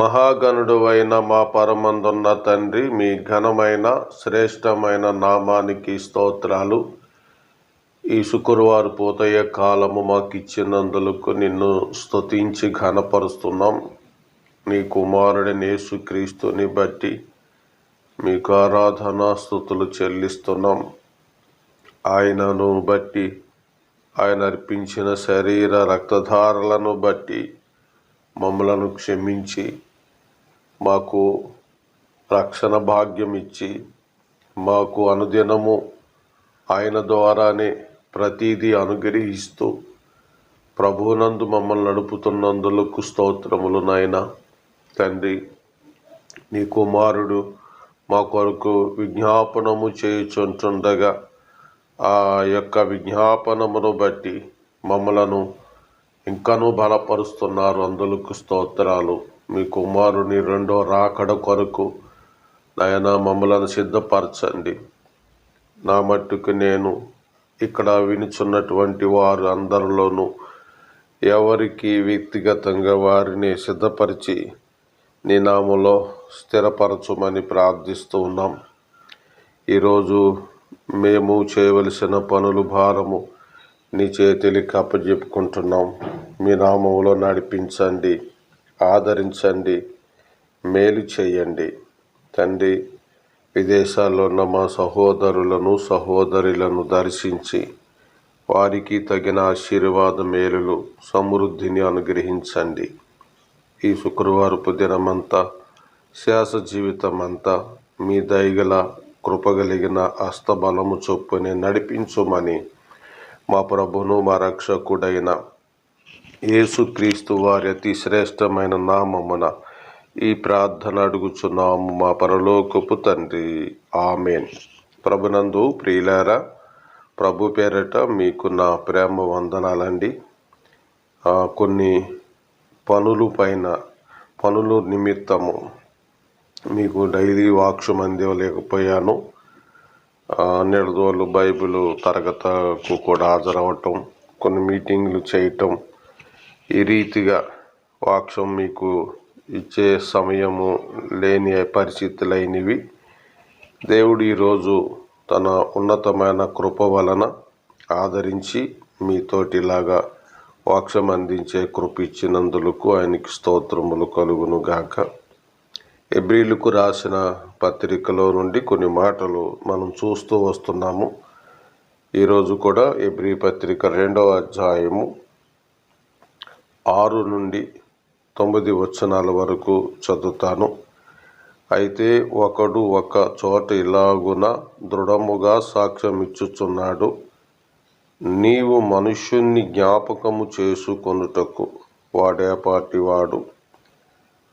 మహాగణుడువైన మా పరమందున్న తండ్రి మీ ఘనమైన శ్రేష్టమైన నామానికి స్తోత్రాలు. ఈ శుక్రవారు పోతయ్య కాలము మాకు ఇచ్చినందులకు నిన్ను స్తుతించి ఘనపరుస్తున్నాం. నీ కుమారుడిని యేసుక్రీస్తుని బట్టి మీకు ఆరాధనా స్థుతులు చెల్లిస్తున్నాం. ఆయనను బట్టి ఆయన అర్పించిన శరీర రక్తధారలను బట్టి మమ్మలను క్షమించి మాకు రక్షణ భాగ్యం ఇచ్చి మాకు అనుదినము ఆయన ద్వారానే ప్రతీదీ అనుగ్రహిస్తూ ప్రభువునందు మమ్మల్ని నడుపుతున్నందులకు స్తోత్రములు నాయన. తండ్రి నీ కుమారుడు మా కొరకు విజ్ఞాపనము చేయుచుంటుండగా ఆ యొక్క విజ్ఞాపనమును బట్టి మమ్మలను ఇంకనూ బలపరుస్తున్నారు. అందులకు స్తోత్రాలు. మీ కుమారుని రెండో రాకడ కొరకు నాయన మమ్మలను సిద్ధపరచండి. నా మట్టుకు నేను ఇక్కడ వినుచున్నటువంటి వారు అందరిలోనూ ఎవరికి వ్యక్తిగతంగా వారిని సిద్ధపరిచి నీ నామలో స్థిరపరచమని ప్రార్థిస్తూ ఉన్నాం. ఈరోజు మేము చేయవలసిన పనులు భారము నీ చేతులకి అప్పజెప్పుకుంటున్నాం. మీ నామంలో నడిపించండి. ఆదరించండి మేలు చేయండి. తండ్రి విదేశాల్లో ఉన్న మా సహోదరులను సహోదరులను దర్శించి వారికి తగిన ఆశీర్వాద మేలులు సమృద్ధిని అనుగ్రహించండి. ఈ శుక్రవారపు దినమంతా శాస జీవితం అంతా మీ దయగల కృపగలిగిన హస్తబలము చొప్పునే నడిపించుమని మా ప్రభును మా రక్షకుడైన యేసుక్రీస్తు వారి అతి శ్రేష్టమైన నామమున ఈ ప్రార్థన అడుగుచున్నాము మా పరలోకపు తండ్రి. ఆమెన్. ప్రభునందు ప్రియులారా ప్రభు పేరట మీకు నా ప్రేమ వందనాలండి. కొన్ని పనులు పైన పనులు నిమిత్తము మీకు డైలీ వాక్షం అందివ్వలేకపోయాను. నెలదోళ్ళు బైబిల్ తరగతకు కూడా హాజరవటం కొన్ని మీటింగ్లు చేయటం ఈ రీతిగా వాక్షం మీకు ఇచ్చే సమయము లేని పరిస్థితులైనవి. దేవుడు ఈరోజు తన ఉన్నతమైన కృప వలన ఆదరించి మీతోటిలాగా వాక్షం అందించే కృప ఇచ్చినందులకు ఆయనకి స్తోత్రములు కలుగును గాక. ఎబ్రిలకు రాసిన పత్రికలో నుండి కొన్ని మాటలు మనం చూస్తూ వస్తున్నాము. ఈరోజు కూడా ఎబ్రి పత్రిక రెండవ అధ్యాయము ఆరు నుండి తొమ్మిది వచనాల వరకు చదువుతాను. అయితే ఒకడు ఒక చోట ఇలాగున దృఢముగా సాక్ష్యం ఇచ్చుచున్నాడు నీవు మనుష్యుణ్ణి జ్ఞాపకము చేసుకొనుటకు వాడేపాటివాడు.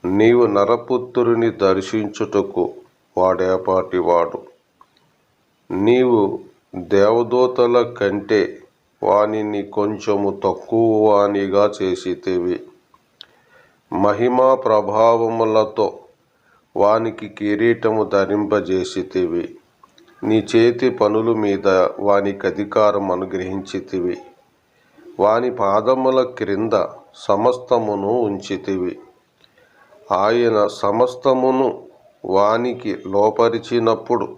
నీవు నరపుత్రుని దర్శించుటకు వాడేపాటివాడు. నీవు దేవదూతల కంటే వానిని కొంచెము తక్కువ వానిగా చేసితివి. మహిమా ప్రభావములతో వానికి కిరీటము ధరింపజేసితివి. నీ చేతి పనుల మీద వానికి అధికారం అనుగ్రహించితివి. వాని పాదముల క్రింద సమస్తమును ఉంచితివి. ఆయన సమస్తమును వానికి లోపరిచినప్పుడు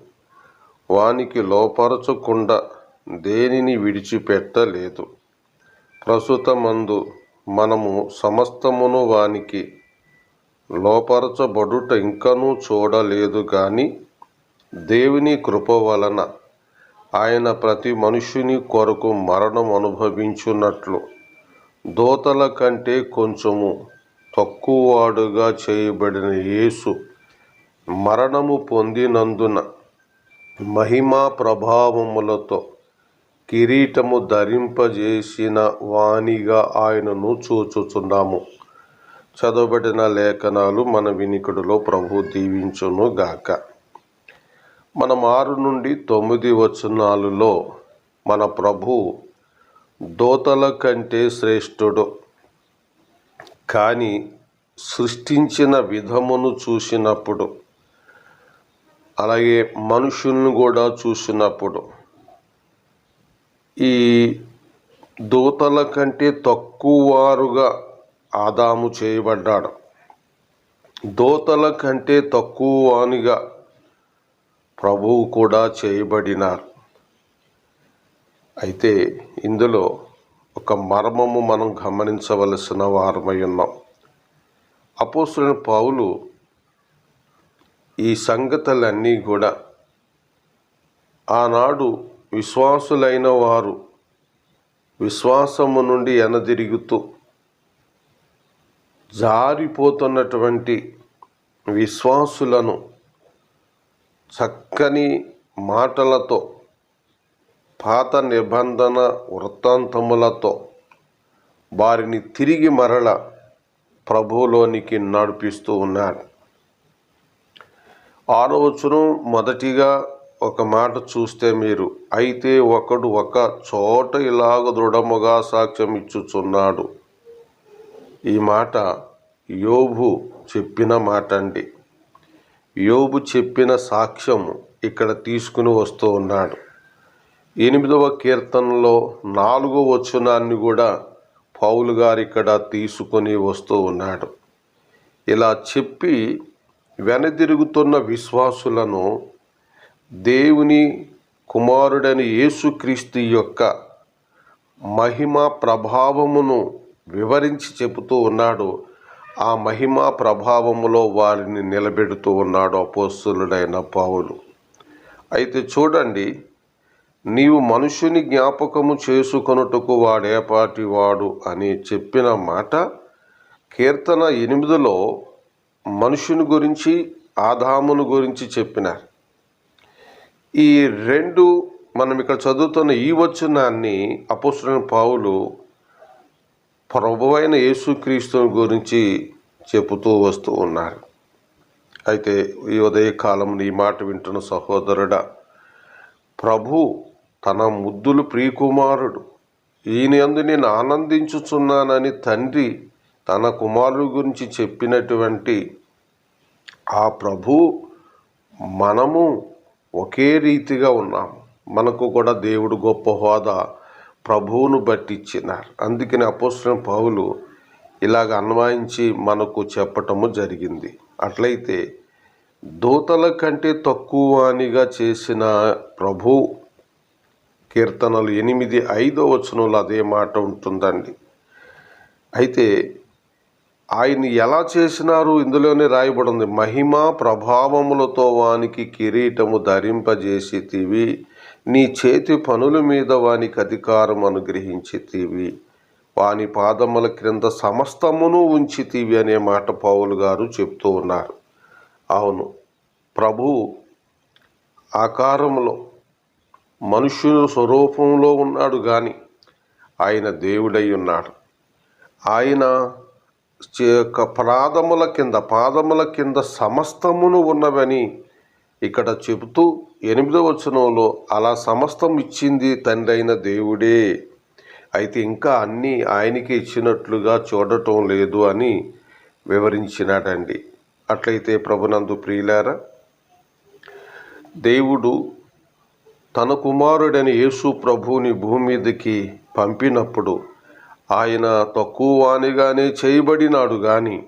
వానికి లోపరచకుండా దేనిని విడిచిపెట్టలేదు. ప్రస్తుతమందు మనము సమస్తమును వానికి లోపరచబడుట ఇంకనూ చూడలేదు కానీ దేవుని కృప వలన ఆయన ప్రతి మనుషుని కొరకు మరణం అనుభవించున్నట్లు దోతల కంటే కొంచెము తక్కువవాడుగా చేయబడిన యేసు మరణము పొందినందున మహిమా ప్రభావములతో కిరీటము ధరింపజేసిన వానిగా ఆయనను చూచుచున్నాము. చదవబడిన లేఖనాలు మన వినికుడిలో ప్రభు దీవించును గాక. మనం ఆరు నుండి తొమ్మిది వచనాలలో మన ప్రభు దోతల కంటే శ్రేష్ఠుడు. కానీ సృష్టించిన విధమును చూసినప్పుడు అలాగే మనుషులను కూడా చూసినప్పుడు ఈ దూతల కంటే తక్కువ వారుగా ఆదాము చేయబడ్డాడు. దూతల కంటే తక్కువ వానిగా ప్రభువు కూడా చేయబడినారు. అయితే ఇందులో ఒక మర్మము మనం గమనించవలసిన వారమై ఉన్నాం. అపోసులైన పావులు ఈ సంగతులన్నీ కూడా ఆనాడు విశ్వాసులైన వారు విశ్వాసము నుండి ఎనదిరుగుతూ జారిపోతున్నటువంటి విశ్వాసులను చక్కని మాటలతో పాత నిబంధన వృత్తాంతములతో వారిని తిరిగి మరల ప్రభువులోనికి నడిపిస్తూ ఉన్నారు. ఆలోచన మొదటిగా ఒక మాట చూస్తే మీరు అయితే ఒకడు ఒక చోట ఇలాగ దృఢముగా సాక్ష్యం ఇచ్చుచున్నాడు ఈ మాట యోబు చెప్పిన మాట అండి యోబు చెప్పిన సాక్ష్యం ఇక్కడ తీసుకుని వస్తూ ఉన్నాడు. ఎనిమిదవ కీర్తనలో నాలుగో వచనాన్ని కూడా పౌలు గారు ఇక్కడ తీసుకొని వస్తూ ఉన్నాడు. ఇలా చెప్పి వెనదిరుగుతున్న విశ్వాసులను దేవుని కుమారుడని యేసుక్రీస్తు యొక్క మహిమ ప్రభావమును వివరించి చెబుతూ ఉన్నాడు. ఆ మహిమ ప్రభావములో వారిని నిలబెడుతూ ఉన్నాడు అపోస్తులుడైన పావులు అయితే చూడండి నీవు మనుషుని జ్ఞాపకము చేసుకొనుటకు వాడేపాటి వాడు అని చెప్పిన మాట కీర్తన ఎనిమిదిలో మనుషుని గురించి ఆదామును గురించి చెప్పినారు. ఈ రెండు మనం ఇక్కడ చదువుతున్న ఈ వచనాన్ని అపోస్తులైన పావులు ప్రభువైన యేసుక్రీస్తుని గురించి చెబుతూ వస్తూ ఉన్నారు. అయితే ఈ ఉదయకాలం ఈ మాట వింటున్న సహోదరుడా ప్రభు తన ముద్దులు ప్రియకుమారుడు. ఈయన అందు నేను ఆనందించుచున్నానని తండ్రి తన కుమారుడు గురించి చెప్పినటువంటి ఆ ప్రభు మనము ఒకే రీతిగా ఉన్నాము. మనకు కూడా దేవుడు గొప్ప హోదా ప్రభువును బట్టి ఇచ్చినారు అందుకని అపోస్తున్న పౌలు ఇలాగ అన్వయించి మనకు చెప్పటము జరిగింది. అట్లయితే దూతల కంటే తక్కువ అనిగా చేసిన ప్రభు కీర్తనలు ఎనిమిది ఐదో వచనంలో అదే మాట ఉంటుందండి. అయితే ఆయన్ని ఎలా చేసినారు ఇందులోనే రాయబడింది మహిమ ప్రభావములతో వానికి కిరీటము ధరింపజేసితివి. నీ చేతి పనుల మీద వానికి అధికారం అనుగ్రహించితివి. వాని పాదముల క్రింద సమస్తమును ఉంచితివి అనే మాట పౌలు గారు చెప్తూ ఉన్నారు. అవును ప్రభు ఆకారంలో మనుషుల స్వరూపంలో ఉన్నాడు కానీ ఆయన దేవుడై ఉన్నాడు. ఆయన యొక్క ప్రాదముల కింద పాదముల కింద సమస్తమును ఉన్నవని ఇక్కడ చెబుతూ ఎనిమిదవ వచనంలో అలా సమస్తం ఇచ్చింది తండ్రి అయిన దేవుడే. అయితే ఇంకా అన్నీ ఆయనకి ఇచ్చినట్లుగా చూడటం లేదు అని వివరించినాడండి. అట్లయితే ప్రభునందు ప్రియులారా దేవుడు తన కుమారుడని యేసు ప్రభువుని భూమి మీదకి పంపినప్పుడు ఆయన తక్కువ వానిగానే చేయబడినాడు కానీ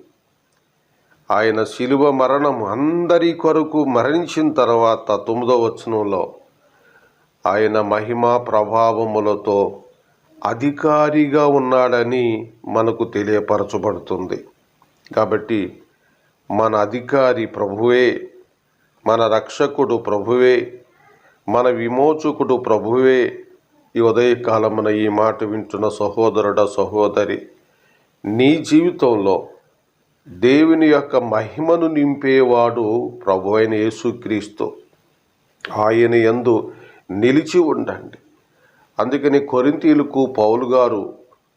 ఆయన శిలువ మరణం అందరి కొరకు మరణించిన తర్వాత తొమ్మిదో వచనంలో ఆయన మహిమ ప్రభావములతో అధికారిగా ఉన్నాడని మనకు తెలియపరచబడుతుంది. కాబట్టి మన అధికారి ప్రభువే మన రక్షకుడు ప్రభువే మన విమోచకుడు ప్రభువే ఈ ఉదయకాలమున ఈ మాట వింటున్న సహోదరుడ సహోదరి నీ జీవితంలో దేవుని యొక్క మహిమను నింపేవాడు ప్రభు అయిన యేసుక్రీస్తు. ఆయన యందు నిలిచి ఉండండి. అందుకని కొరింతీలకు పౌలు గారు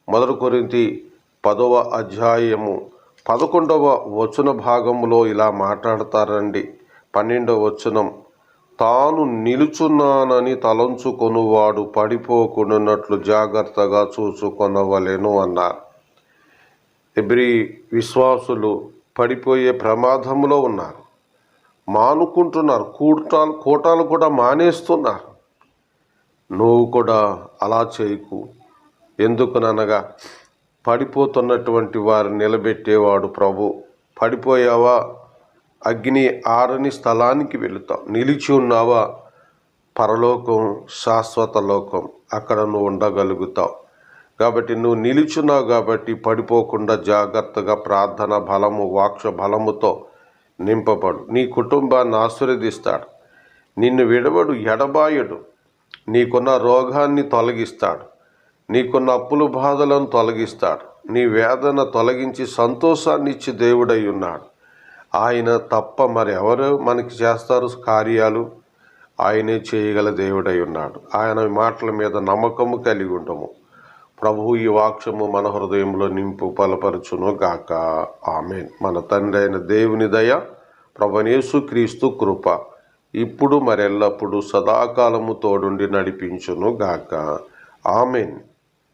మొదటి కొరింతి పదవ అధ్యాయము పదకొండవ వచన భాగంలో ఇలా మాట్లాడతారండి. పన్నెండవ వచనం. తాను నిలుచున్నానని తలంచుకొనువాడు పడిపోకుండానట్లు జాగ్రత్తగా చూసుకొనవలెను అన్నారు ఎబ్రి విశ్వాసులు పడిపోయే ప్రమాదంలో ఉన్నారు. మానుకుంటున్నారు. కూటాలు కూటాలు కూడా మానేస్తున్నారు. నువ్వు కూడా అలా చేయకు. ఎందుకుననగా పడిపోతున్నటువంటి వారిని నిలబెట్టేవాడు ప్రభు. పడిపోయావా? అగ్ని ఆరని స్థలానికి వెళుతావు నిలిచి ఉన్నావా? పరలోకం శాశ్వత లోకం అక్కడ నువ్వు ఉండగలుగుతావు. కాబట్టి నువ్వు నిలుచున్నావు కాబట్టి పడిపోకుండా జాగ్రత్తగా ప్రార్థన బలము వాక్ష బలముతో నింపబడు. నీ కుటుంబాన్ని ఆశీర్వదిస్తాడు. నిన్ను విడవడు ఎడబాయడు. నీకున్న రోగాన్ని తొలగిస్తాడు. నీకున్న అప్పులు బాధలను తొలగిస్తాడు. నీ వేదన తొలగించి సంతోషాన్ని ఇచ్చి దేవుడై ఉన్నాడు. ఆయన తప్ప మరి ఎవరు మనకి చేస్తారు కార్యాలు? ఆయనే చేయగల దేవుడై ఉన్నాడు. ఆయన మాటల మీద నమ్మకము కలిగి ఉండము. ప్రభువు ఈ వాక్యము మన హృదయంలో నింపు బలపరచును గాక. ఆమెన్. మన తండ్రి అయిన దేవుని దయ ప్రభనేసు క్రీస్తు కృప ఇప్పుడు మరెల్లప్పుడు సదాకాలము తోడుండి నడిపించును గాక. ఆమెన్.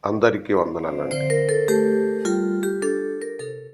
అందరికీ వందనాలండి.